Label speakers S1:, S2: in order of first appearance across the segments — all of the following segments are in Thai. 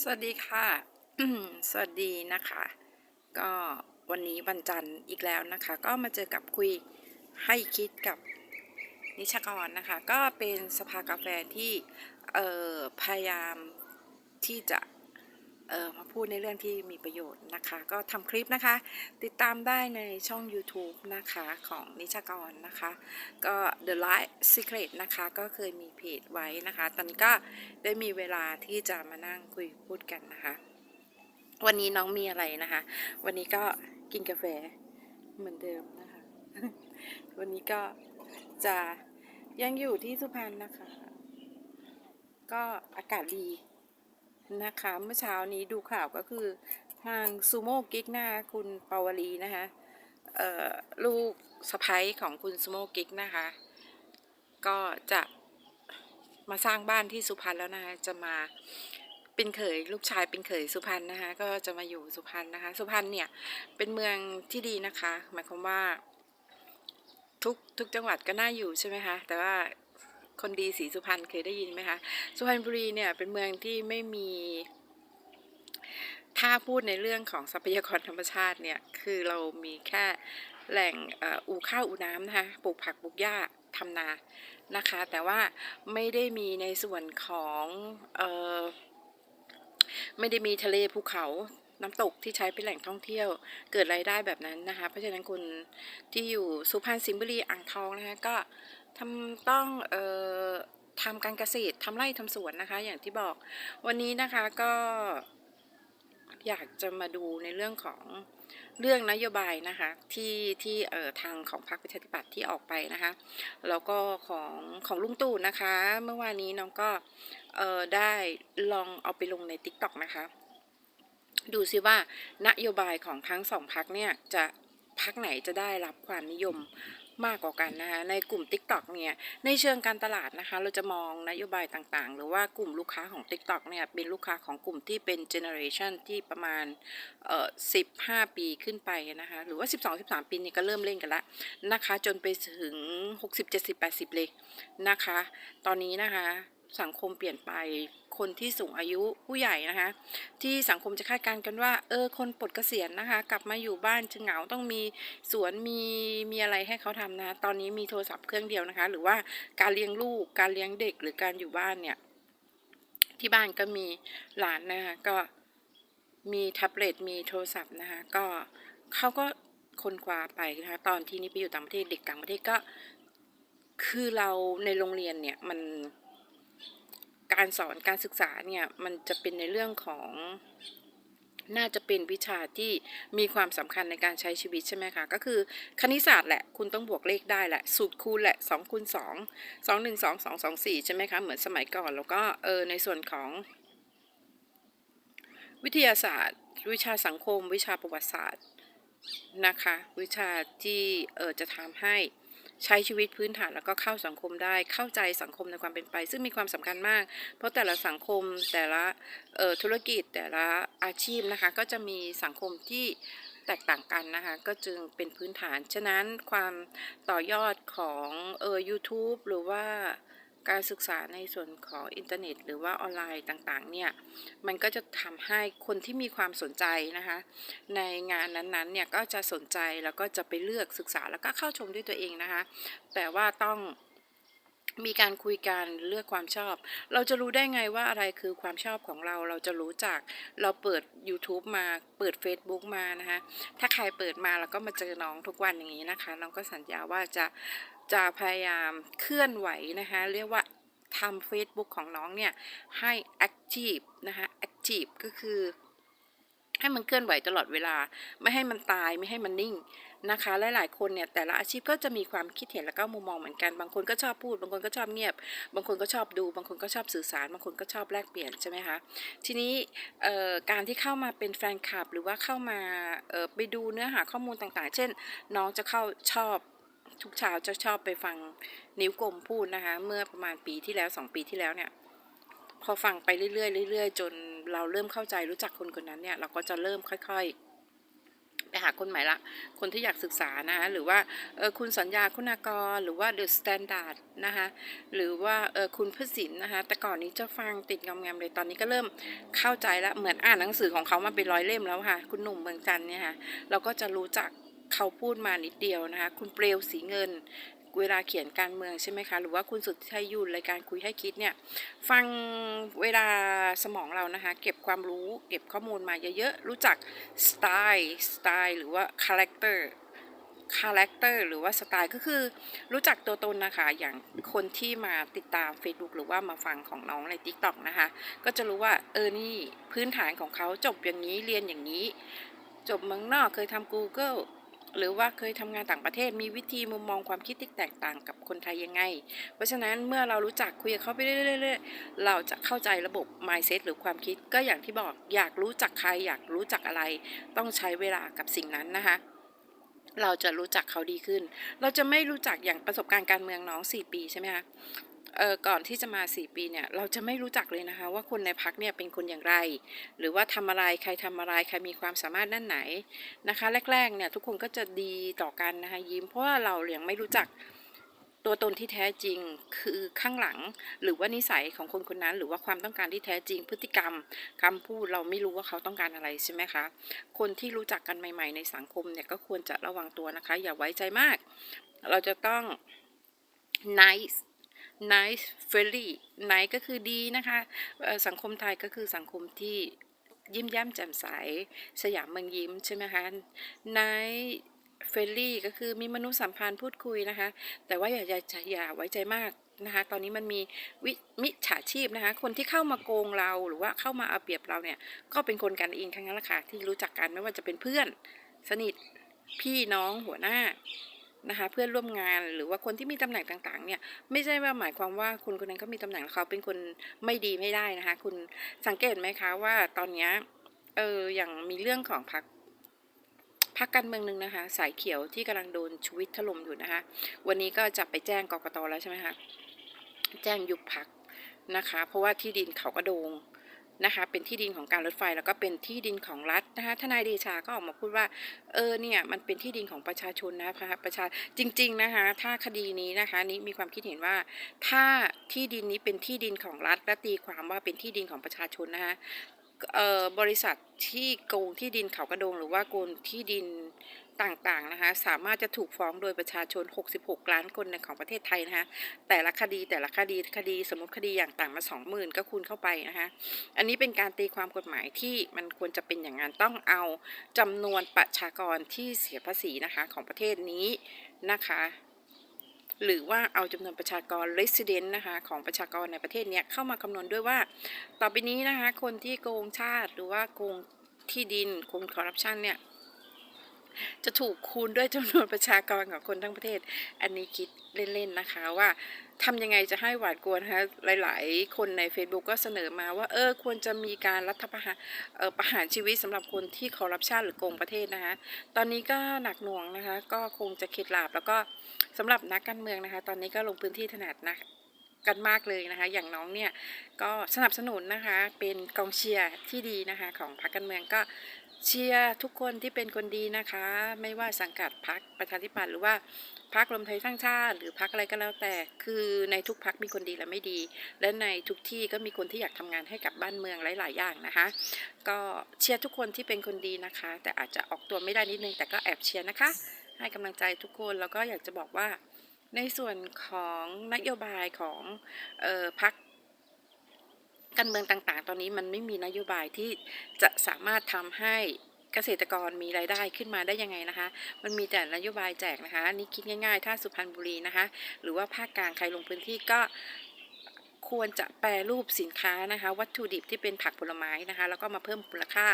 S1: สวัสดีค่ะ สวัสดีนะคะ ก็วันนี้วันจันทร์อีกแล้วนะคะ ก็มาเจอกับคุยให้คิดกับนิชกรนะคะ ก็เป็นสภากาแฟที่พยายามที่จะ ออมาพูดในเรื่องที่มีประโยชน์นะคะ ก็ทำคลิปนะคะ ติดตามได้ในช่อง YouTube นะคะของนิชกรนะคะ ก็ The Light Secret นะคะก็เคยมีเพจไว้นะคะ ตอนนี้ก็ได้มีเวลาที่จะมานั่งคุยพูดกันนะคะ วันนี้น้องมีอะไรนะคะ วันนี้ก็กินกาแฟเหมือนเดิมนะคะ วันนี้ก็จะยังอยู่ที่สุพรรณนะคะ ก็อากาศดี นะคะเมื่อเช้านี้ดูข่าวก็คือทางซูโม่กิ๊กนะคะคุณปาวลีนะคะลูกสะพ้ยของคุณซูโม่กิ๊กนะคะ ก็จะมาสร้างบ้านที่สุพรรณแล้วนะคะจะมาเป็นเขยลูกชายเป็นเขยสุพรรณนะคะ ก็จะมาอยู่สุพรรณนะคะ สุพรรณเนี่ยเป็นเมืองที่ดีนะคะ หมายความว่าทุกทุกจังหวัดก็น่าอยู่ใช่ไหมคะแต่ว่า คนดีสีสุพรรณเคยได้ยินไหมคะสุพรรณบุรีเนี่ยเป็นเมืองที่ไม่มีถ้าพูดในเรื่องของทรัพยากรธรรมชาติเนี่ยคือเรามีแค่แหล่งอ,อู่ข้าวอู่น้ำนะคะปลูกผักปลูกหญ้าทำนานะคะ แต่ว่าไม่ได้มีในส่วนของออไม่ได้มีทะเลภูเขาน้ำตกที่ใช้เป็นแหล่งท่องเที่ยวเกิดรายได้แบบนั้นนะคะ เพราะฉะนั้นคนที่อยู่สุพรรณสิงห์บุรีอ่างทองนะคะก็ ทำต้องเอ่อทำการเกษตรทำไร่ทำสวนนะคะ อย่างที่บอกวันนี้นะคะก็อยากจะมาดูในเรื่องของเรื่องนโยบายนะคะที่ที่เอ่อทางของพรรคประชาธิปัตย์ที่ออกไปนะคะ แล้วก็ของของลุงตู่นะคะ เมื่อวานนี้น้องก็เอ่อได้ลองเอาไปลงใน t ิ k t o k นะคะ ดูซิว่านโยบายของทั้งสองพักเนี่ยจะพักไหนจะได้รับความนิยม มากกว่ากันนะคะในกลุ่ม TikTok เนี่ยในเชิงการตลาดนะคะเราจะมองนโยบายต่างๆ หรือว่ากลุ่มลูกค้าของ TikTok เนี่ยเป็นลูกค้าของกลุ่มที่เป็นเจเนอเรชันที่ประมาณเอ่อ15ปีขึ้นไปนะคะหรือว่า 12-13 ปีนี่ก็เริ่มเล่นกันแล้วนะคะจนไปถึง 60 70 80 เลยนะคะ ตอนนี้นะคะ สังคมเปลี่ยนไปคนที่สูงอายุผู้ใหญ่นะคะ ที่สังคมจะคาดการณ์กันว่า เออ คนปลดเกษียณนะคะ กลับมาอยู่บ้านจะเหงาต้องมีสวนมีมีอะไรให้เขาทำนะ ตอนนี้มีโทรศัพท์เครื่องเดียวนะคะ หรือว่าการเลี้ยงลูกการเลี้ยงเด็กหรือการอยู่บ้านเนี่ย ที่บ้านก็มีหลานนะคะก็มีแท็บเล็ตมีโทรศัพท์นะคะ ก็เขาก็คนกว่าไปนะคะ ตอนที่นี่ไปอยู่ต่างประเทศเด็กต่างประเทศก็ คือเราในโรงเรียนเนี่ยมัน การสอนการศึกษาเนี่ยมันจะเป็นในเรื่องของน่าจะเป็นวิชาที่มีความสำคัญในการใช้ชีวิตใช่ไหมคะ ก็คือคณิตศาสตร์แหละ คุณต้องบวกเลขได้แหละ สูตรคูณแหละ2คูณ2 2 1 2 2 2 4 ใช่ไหมคะ เหมือนสมัยก่อน แล้วก็เออในส่วนของ วิทยาศาสตร์ วิชาสังคม วิชาประวัติศาสตร์นะคะ วิชาที่เออจะทำให้ ใช้ชีวิตพื้นฐานแล้วก็เข้าสังคมได้เข้าใจสังคมในความเป็นไป ซึ่งมีความสำคัญมาก เพราะแต่ละสังคมแต่ละธุรกิจแต่ละอาชีพนะคะ ก็จะมีสังคมที่แตกต่างกันนะคะ ก็จึงเป็นพื้นฐาน ฉะนั้นความต่อยอดของเออ YouTube หรือว่า การศึกษาในส่วนของอินเทอร์เน็ต หรือว่าออนไลน์ต่างๆ เนี่ย มันก็จะทำให้คนที่มีความสนใจนะคะ ในงานนั้นๆ เนี่ย ก็จะสนใจแล้วก็จะไปเลือกศึกษาแล้วก็เข้าชมด้วยตัวเองนะคะ แต่ว่าต้องมีการคุยกันเลือกความชอบ เราจะรู้ได้ไงว่าอะไรคือความชอบของเรา เราจะรู้จากเราเปิด YouTube มา เปิด Facebook มานะคะ ถ้าใครเปิดมาแล้วก็มาเจอน้องทุกวันอย่างนี้นะคะ น้องก็สัญญาว่าจะ จะพยายามเคลื่อนไหวนะคะ เรียกว่าทำ Facebook ของน้องเนี่ยให้ active นะคะ active ก็คือ ให้มันเคลื่อนไหวตลอดเวลา ไม่ให้มันตายไม่ให้มันนิ่งนะคะหลายๆคนเนี่ยแต่ละอาชีพก็จะมีความคิดเห็นแล้วก็มุมมองเหมือนกัน บางคนก็ชอบพูด บางคนก็ชอบเงียบ บางคนก็ชอบดู บางคนก็ชอบสื่อสาร บางคนก็ชอบแลกเปลี่ยนใช่ไหมคะทีนี้การที่เข้ามาเป็นแฟนคลับ หรือว่าเข้ามาไปดูเนื้อหาข้อมูลต่างๆ เช่น น้องจะเข้าชอบ ทุกเช้าจะชอบไปฟังนิ้วกลมพูดนะคะ เมื่อประมาณปีที่แล้วสองปีที่แล้วเนี่ย พอฟังไปเรื่อยๆเรื่อยๆจนเราเริ่มเข้าใจรู้จักคนคนนั้นเนี่ย เราก็จะเริ่มค่อย ๆไปหาคนใหม่ละ คนที่อยากศึกษานะะหรือว่าเออคุณสัญญาคุณากร หรือว่า The Standard นะคะหรือว่าเออคุณพศินนะคะ แต่ก่อนนี้จะฟังติดงอมๆเลย ตอนนี้ก็เริ่มเข้าใจแล้ว เหมือนอ่านหนังสือของเขามาเป็นร้อยเล่มแล้วค่ะ คุณหนุ่มเมืองจันทร์เนี่ยค่ะ เราก็จะรู้จัก เขาพูดมานิดเดียวนะคะ คุณเปลวสีเงินเวลาเขียนการเมืองใช่ไหมคะ หรือว่าคุณสุทธิชัยยุนรายการคุยให้คิดเนี่ย ฟังเวลาสมองเรานะคะ เก็บความรู้เก็บข้อมูลมาเยอะๆ รู้จักสไตล์สไตล์หรือว่าคาแรคเตอร์คาแรคเตอร์หรือว่าสไตล์ก็คือรู้จักตัวตนนะคะ อย่างคนที่มาติดตาม Facebook หรือว่ามาฟังของน้องใน TikTok นะคะ ก็จะรู้ว่าเออนี่พื้นฐานของเขาจบอย่างนี้เรียนอย่างนี้ จบเมืองนอกเคยทำ Google หรือว่าเคยทำงานต่างประเทศมีวิธีมุมมองความคิดที่แตกต่างกับคนไทยยังไง เพราะฉะนั้นเมื่อเรารู้จักคุยกับเขาไปเรื่อยๆเราจะเข้าใจระบบ mindset หรือความคิดก็อย่างที่บอกอยากรู้จักใครอยากรู้จักอะไร ต้องใช้เวลากับสิ่งนั้นนะคะเราจะรู้จักเขาดีขึ้น เราจะไม่รู้จักอย่างประสบการณ์การเมืองน้อง 4 ปีใช่ไหมคะ เออก่อนที่จะมา 4 ปีเนี่ยเราจะไม่รู้จักเลยนะคะ ว่าคนในพักเนี่ยเป็นคนอย่างไร หรือว่าทำอะไรใครทำอะไรใครมีความสามารถด้านไหนนะคะ แรกๆเนี่ยทุกคนก็จะดีต่อกันนะคะยิ้มเพราะว่าเรายังไม่รู้จักตัวตนที่แท้จริงคือข้างหลัง หรือว่านิสัยของคนคนนั้น หรือว่าความต้องการที่แท้จริง พฤติกรรมคำพูดเราไม่รู้ว่าเขาต้องการอะไรใช่ไหมคะ คนที่รู้จักกันใหม่ ๆ ในสังคมเนี่ยก็ควรจะระวังตัวนะคะ อย่าไว้ใจมาก เราจะต้อง nice nice friendly nice ก็คือดีนะคะสังคมไทยก็คือสังคมที่ยิ้มแย้มแจ่มใส สยามเมืองยิ้มใช่ไหมคะ nice friendly ก็คือมีมนุษยสัมพันธ์พูดคุยนะคะ แต่ว่าอย่าอย่าอย่าไว้ใจมากนะคะ ตอนนี้มันมีวิมิจฉาชีพนะคะ คนที่เข้ามาโกงเราหรือว่าเข้ามาเอาเปรียบเราเนี่ย ก็เป็นคนกันเองทั้งนั้นแหละค่ะที่รู้จักกันไม่ว่าจะเป็นเพื่อน สนิทพี่น้องหัวหน้า นะคะเพื่อนร่วมงานหรือว่าคนที่มีตำแหน่งต่างๆเนี่ยไม่ใช่ว่าหมายความว่าคุณคนนั้นเขามีตำแหน่งเขาเป็นคนไม่ดีไม่ได้นะคะ คุณสังเกตไหมคะว่าตอนนี้เอออย่างมีเรื่องของพรรคพรรคการเมืองหนึ่งนะคะ สายเขียวที่กำลังโดนชีวิตถล่มอยู่นะคะ วันนี้ก็จะไปแจ้งกกตแล้วใช่ไหมคะแจ้งยุบพักนะคะ เพราะว่าที่ดินเขากระโดง นะคะเป็นที่ดินของการรถไฟแล้วก็เป็นที่ดินของรัฐนะคะทนายเดชาก็ออกมาพูดว่าเออเนี่ยมันเป็นที่ดินของประชาชนนะคะประชาจริงๆนะคะถ้าคดีนี้นะคะนี้มีความคิดเห็นว่า ถ้าที่ดินนี้เป็นที่ดินของรัฐและตีความว่าเป็นที่ดินของประชาชนนะคะ บริษัทที่โกงที่ดินเขากระโดง หรือว่าโกงที่ดินต่างๆนะคะสามารถจะถูกฟ้องโดยประชาชน 66 ล้านคนในของประเทศไทยนะคะแต่ละคดีแต่ละคดีคดีสมมติคดีอย่างต่างมา20,000 ก็คูณเข้าไปนะคะอันนี้เป็นการตีความกฎหมายที่มันควรจะเป็นอย่างนั้นต้องเอาจำนวนประชากรที่เสียภาษีนะคะของประเทศนี้นะคะ หรือว่าเอาจำนวนประชากร resident นะคะของประชากรในประเทศเนี้ยเข้ามาคำนวณด้วยว่า ต่อไปนี้นะคะคนที่โกงชาติหรือว่าโกงที่ดินโกงคอร์รัปชันเนี่ย จะถูกคูณด้วยจำนวนประชากรของคนทั้งประเทศ อันนี้คิดเล่นๆนะคะว่าทำยังไงจะให้หวาดกลัวนะคะหลาย ๆ คนใน Facebook ก็เสนอมาว่าเออควรจะมีการรัฐประหารประหารชีวิตสำหรับคนที่คอร์รัปชันหรือโกงประเทศนะคะตอนนี้ก็หนักหน่วงนะคะก็คงจะเข็ดหลาบแล้วก็สำหรับนักการเมืองนะคะ ตอนนี้ก็ลงพื้นที่ถนัดนะกันมากเลยนะคะ อย่างน้องเนี่ยก็สนับสนุนนะคะ เป็นกองเชียร์ที่ดีนะคะ ของพรรคการเมืองก็ เชียร์ทุกคนที่เป็นคนดีนะคะ ไม่ว่าสังกัดพรรคประชาธิปัตย์หรือว่าพรรครวมไทยสร้างชาติ หรือพรรคอะไรก็แล้วแต่ คือในทุกพรรคมีคนดีและไม่ดี และในทุกที่ก็มีคนที่อยากทำงานให้กับบ้านเมืองหลาย ๆ อย่างนะคะ ก็เชียร์ทุกคนที่เป็นคนดีนะคะ แต่อาจจะออกตัวไม่ได้นิดนึงแต่ก็แอบเชียร์นะคะ ให้กำลังใจทุกคนแล้วก็อยากจะบอกว่า ในส่วนของนโยบายของเออพรรค การเมืองต่างๆ ตอนนี้มันไม่มีนโยบายที่จะสามารถทำให้เกษตรกรมีรายได้ขึ้นมาได้ยังไงนะคะ มันมีแต่นโยบายแจกนะคะ อันนี่คิดง่ายๆ ถ้าสุพรรณบุรีนะคะ หรือว่าภาคกลางใครลงพื้นที่ก็ ควรจะแปรรูปสินค้านะคะ วัตถุดิบที่เป็นผักผลไม้นะคะ แล้วก็มาเพิ่มมูลค่า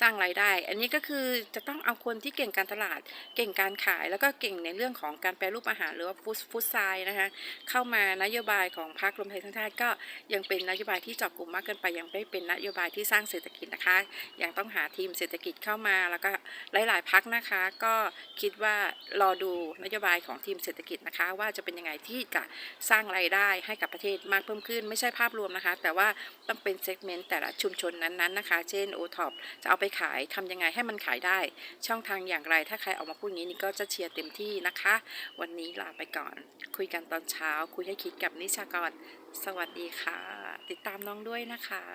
S1: สร้างรายได้ อันนี้ก็คือจะต้องเอาคนที่เก่งการตลาด เก่งการขาย แล้วก็เก่งในเรื่องของการแปรรูปอาหารหรือว่าฟู้ดฟู้ดไซน์นะคะ เข้ามานโยบายของพรรครวมไทยสร้างชาติก็ยังเป็นนโยบายที่เจาะกลุ่มมากเกินไปยังไม่เป็นนโยบายที่สร้างเศรษฐกิจนะคะ ยังต้องหาทีมเศรษฐกิจเข้ามาแล้วก็หลาย ๆ พักนะคะ ก็คิดว่ารอดูนโยบายของทีมเศรษฐกิจนะคะ ว่าจะเป็นยังไงที่จะสร้างรายได้ให้กับประเทศมากเพิ่มขึ้นนไม่ใช่ภาพรวมนะคะ แต่ว่าต้องเป็นเซกเมนต์แต่ละชุมชนนั้นๆนะคะ เช่นโอท็อปจะเอาไปขายทำยังไงให้มันขายได้ ช่องทางอย่างไรถ้าใครออกมาพูดอย่างนี้นี่ก็จะเชียร์เต็มที่นะคะ วันนี้ลาไปก่อน คุยกันตอนเช้า คุยให้คิดกับนิชากร สวัสดีค่ะ ติดตามน้องด้วยนะคะ